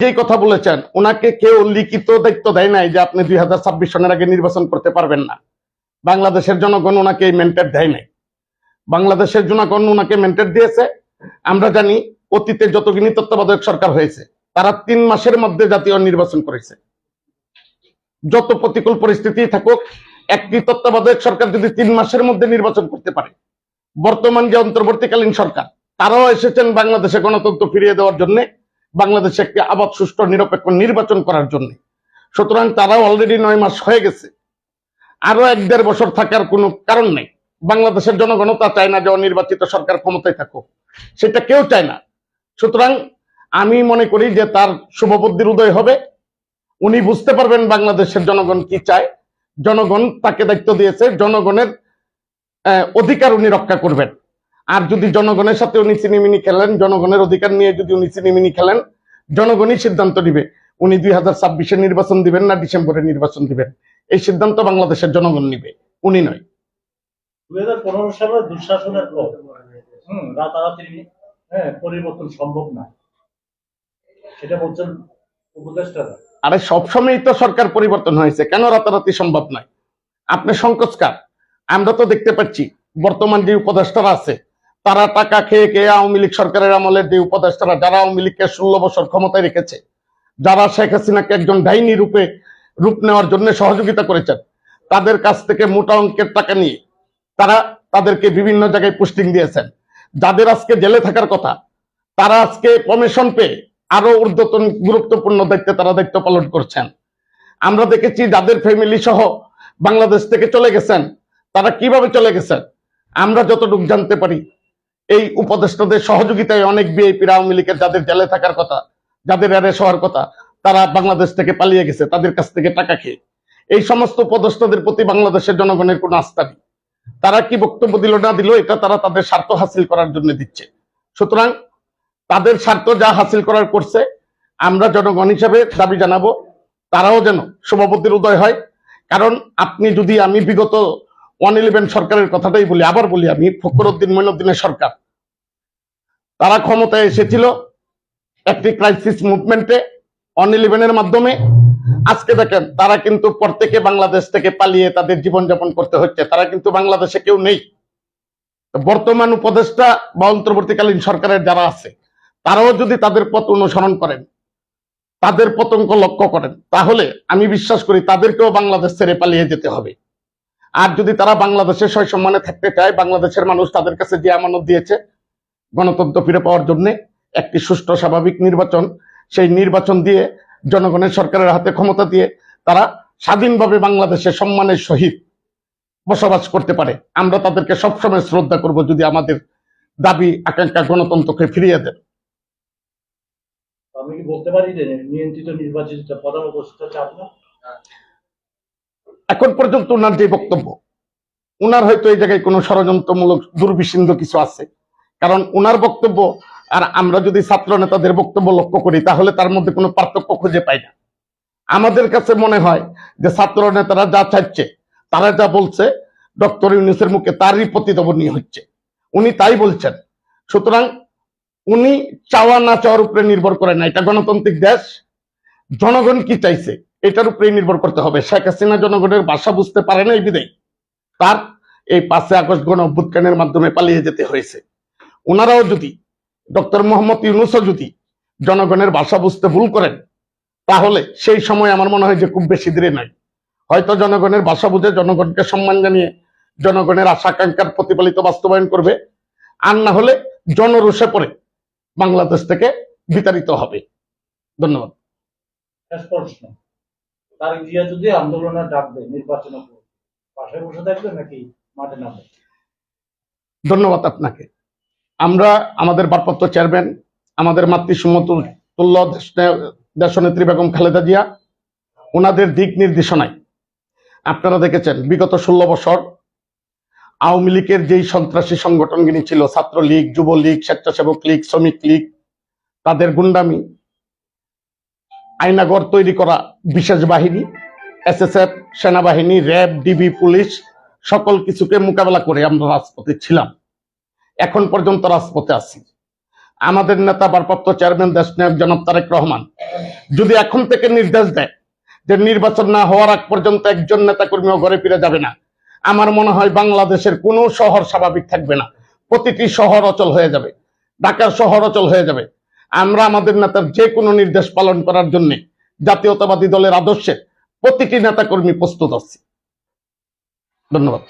যেই কথা বলেছেন ওনাকে কেউ লিখিত দায়িত্ব দেয় নাই যে আপনি দুই হাজার ছাব্বিশ সনের আগে নির্বাচন করতে পারবেন না। বাংলাদেশের জনগণ ওনাকে এই মেন্টেট দেয় নাই। বাংলাদেশের জনগণ ওনাকে মেন্টেট দিয়েছে। আমরা জানি, অতীতে যতগুলি তত্ত্বাবধায়ক সরকার হয়েছে, তারা তিন মাসের মধ্যে জাতীয় নির্বাচন করেছে। যত প্রতিকূল পরিস্থিতি থাকুক, একটি তত্ত্বাবধায়ক সরকার যদি তিন মাসের মধ্যে নির্বাচন করতে পারে, বর্তমান যে অন্তর্বর্তীকালীন সরকার, তারাও এসেছেন বাংলাদেশে গণতন্ত্র ফিরিয়ে দেওয়ার জন্য। বাংলাদেশে একটি আবাদ, সুষ্ঠু, নিরপেক্ষ নির্বাচন করার জন্য। সুতরাং তারা অলরেডি নয় মাস হয়ে গেছে। আরও এক দেড় বছর থাকার কোনো কারণ নেই। বাংলাদেশের জনগণ তা চায় না যে অনির্বাচিত সরকার ক্ষমতায় থাকুক। সেটা কেউ চায় না। সুতরাং আমি মনে করি যে তার শুভবুদ্ধির উদয় হবে। উনি বুঝতে পারবেন বাংলাদেশের জনগণ কি চায়। জনগণ তাকে দায়িত্ব দিয়েছে। জনগণের অধিকার উনি রক্ষা করবেন। আর যদি জনগণের সাথে উনি চিনিমিনি খেলেন জনগণের অধিকার নিয়ে যদি উনি চিনিমিনি খেলেন জনগণই সিদ্ধান্ত নিবে। উনি দুই হাজার ছাব্বিশে নির্বাচন দিবেন না ডিসেম্বরে নির্বাচন দিবেন। এই সিদ্ধান্ত বাংলাদেশের জনগণ নিবে উনি নয়। দুই হাজার পনেরো সালের দুঃশাসনের পর হম রাতারাতি হ্যাঁ পরিবর্তন সম্ভব না সেটা বলছেন উপদেষ্টারা। আরে সবসময়ই তো সরকার পরিবর্তন হয়েছে কেন রাতারাতি সম্ভব নয়? আপনি সংকোচকার আমরা তো দেখতে পাচ্ছি বর্তমান যে উপদেষ্টারা আছে তারা টাকা খেয়ে খেয়ে আওয়ামী লীগ সরকারের আমলের যে উপদেষ্টারা, যারা আওয়ামী লীগকে ষোলো বছর ক্ষমতায় রেখেছে, যারা শেখ হাসিনাকে একজন ডাইনি রূপে, রূপ নেওয়ার জন্য সহযোগিতা করেছেন, তাদের কাছ থেকে মোটা অঙ্কের টাকা নিয়ে তারা তাদেরকে বিভিন্ন জায়গায় পোস্টিং দিয়েছেন। যাদের আজকে জেলে থাকার কথা, তারা আজকে কমিশন পেয়ে আরও ঊর্ধ্বতন গুরুত্বপূর্ণ দায়িত্বে তারা দায়িত্ব পালন করছেন। আমরা দেখেছি যাদের ফ্যামিলি সহ বাংলাদেশ থেকে চলে গেছেন, তারা কীভাবে চলে গেছেন? আমরা যতটুকু জানতে পারি এই উপদেষ্টাদের সহযোগিতায় অনেক বিএপির আওয়ামী লীগের যাদের জেলে থাকার কথা, যাদের অ্যারেস্ট হওয়ার কথা, তারা বাংলাদেশ থেকে পালিয়ে গেছে, তাদের কাছ থেকে টাকা খেয়ে। এই সমস্ত উপদেষ্টাদের প্রতি বাংলাদেশের জনগণের কোনো আস্থা নেই। তারা কি বক্তব্য দিল, না দিল, এটা তারা তাদের স্বার্থ হাসিল করার জন্য দিচ্ছে। সুতরাং তাদের স্বার্থ যা হাসিল করার করছে, আমরা জনগণ হিসাবে দাবি জানাব, তারাও যেন শুভবুদ্ধির উদয় হয়। কারণ আপনি যদি আমি বিগত ওয়ান ইলেভেন সরকারের কথাটাই বলি, আবার বলি আমি, ফখরুদ্দিন মইনুদ্দিনের সরকার তারা ক্ষমতায় এসেছিল একটি ক্রাইসিস মুভমেন্টে ওয়ান ইলেভেনের মাধ্যমে। আজকে দেখেন, তারা কিন্তু প্রত্যেকে বাংলাদেশ থেকে পালিয়ে তাদের জীবনযাপন করতে হচ্ছে। তারা কিন্তু বাংলাদেশে কেউ নেই। বর্তমান উপদেষ্টা বা অন্তর্বর্তীকালীন সরকারের যারা আছে, তারাও যদি তাদের পথ অনুসরণ করেন, তাদের পতঙ্গ লক্ষ্য করেন, তাহলে আমি বিশ্বাস করি তাদেরকেও বাংলাদেশ ছেড়ে পালিয়ে যেতে হবে। আর যদি তারা বাংলাদেশের সয় সম্মানে থাকতে চায়, বাংলাদেশের মানুষ তাদের কাছে যে আমানত দিয়েছে গণতন্ত্র ফিরে পাওয়ার জন্য একটি সুষ্ঠু স্বাভাবিক নির্বাচন সেই নির্বাচন দিয়ে জনগণের সরকারের হাতে ক্ষমতা দিয়ে তারা স্বাধীনভাবে বাংলাদেশের সম্মানের সহিত বসবাস করতে পারে। আমরা তাদেরকে সবসময় শ্রদ্ধা করব যদি আমাদের দাবি আকাঙ্ক্ষা গণতন্ত্রকে ফিরিয়ে দেন। আমি কি বলতে পারি যে নিয়ন্ত্রিত নির্বাচিত প্রধান উপদেষ্টা এখন পর্যন্ত ওনার যে বক্তব্য ওনার হয়তো এই জায়গায় কোনো ষড়যন্ত্রমূলক দুর্বিসিন্ধ কিছু আছে। কারণ ওনার বক্তব্য, আর আমরা যদি ছাত্র নেতাদের বক্তব্য লক্ষ্য করি, তাহলে তার মধ্যে কোনো পার্থক্য খুঁজে পাই না। আমাদের কাছে মনে হয় যে ছাত্র নেতারা যা চাইছে, তারা যা বলছে, ডক্টর ইউনুসের মুখে তারই প্রতিধ্বনি হচ্ছে। উনি তাই বলছেন। সুতরাং উনি চাওয়া না চাওয়ার উপরে নির্ভর করে না, এটা গণতান্ত্রিক দেশ। জনগণ কি চাইছে, এটার উপরে নির্ভর করতে হবে। শেখ হাসিনা জনগণের ভাষা বুঝতে পারে না এই বিদায় তার এই পাঁচে আগস্ট গণ অভ্যুত্থানের মাধ্যমে পালিয়ে যেতে হয়েছে। ওনারাও যদি ডক্টর মোহাম্মদ ইউনুসও যদি জনগণের ভাষা বুঝতে ভুল করেন তাহলে সেই সময় আমার মনে হয় যে খুব বেশি দূরে নাই হয়তো জনগণের ভাষা বুঝে জনগণকে সম্মান জানিয়ে জনগণের আশা আকাঙ্ক্ষার প্রতিফলিত বাস্তবায়ন করবে আর না হলে জনরোষে পড়ে বাংলাদেশ থেকে বিতাড়িত হবে। ধন্যবাদ। প্রশ্ন। তারিখ জিয়া যদি আন্দোলনের ডাক দেয় পাশে বসে থাকবে নাকি মাঠে নামবে? ধন্যবাদ আপনাকে। আমরা আমাদের ভারপ্রাপ্ত চেয়ারম্যান, আমাদের মাতৃসমতুল্য দেশনেত্রী বেগম খালেদা জিয়া, ওনাদের দিক নির্দেশনায়। আপনারা দেখেছেন, বিগত ষোলো বছর আওয়ামী লীগের যেই সন্ত্রাসী সংগঠনগুলি ছিল, ছাত্রলীগ, যুবলীগ, স্বেচ্ছাসেবক লীগ, শ্রমিক লীগ, তাদের গুন্ডামি, আইনাগর তৈরি করা বিশেষ বাহিনী, এসএসএফ, সেনাবাহিনী, র্যাব, ডিবি, পুলিশ, সকল কিছুকে মোকাবেলা করে আমরা রাজপথে ছিলাম। এখন পর্যন্ত রাজপথে আছি। আমাদের নেতা ভারপ্রাপ্ত চেয়ারম্যান দেশ নায়ক জনাব তারেক রহমান যদি এখন থেকে নির্দেশ দেয় যে নির্বাচন না হওয়ার আগ পর্যন্ত একজন নেতা কর্মীও ঘরে ফিরে যাবে না, আমার মনে হয় বাংলাদেশের কোনো শহর স্বাভাবিক থাকবে না। প্রতিটি শহর অচল হয়ে যাবে। ঢাকার শহর অচল হয়ে যাবে। আমরা আমাদের নেতার যে কোনো নির্দেশ পালন করার জন্য জাতীয়তাবাদী দলের আদর্শে প্রতিটি নেতা কর্মী প্রস্তুত আছি। ধন্যবাদ।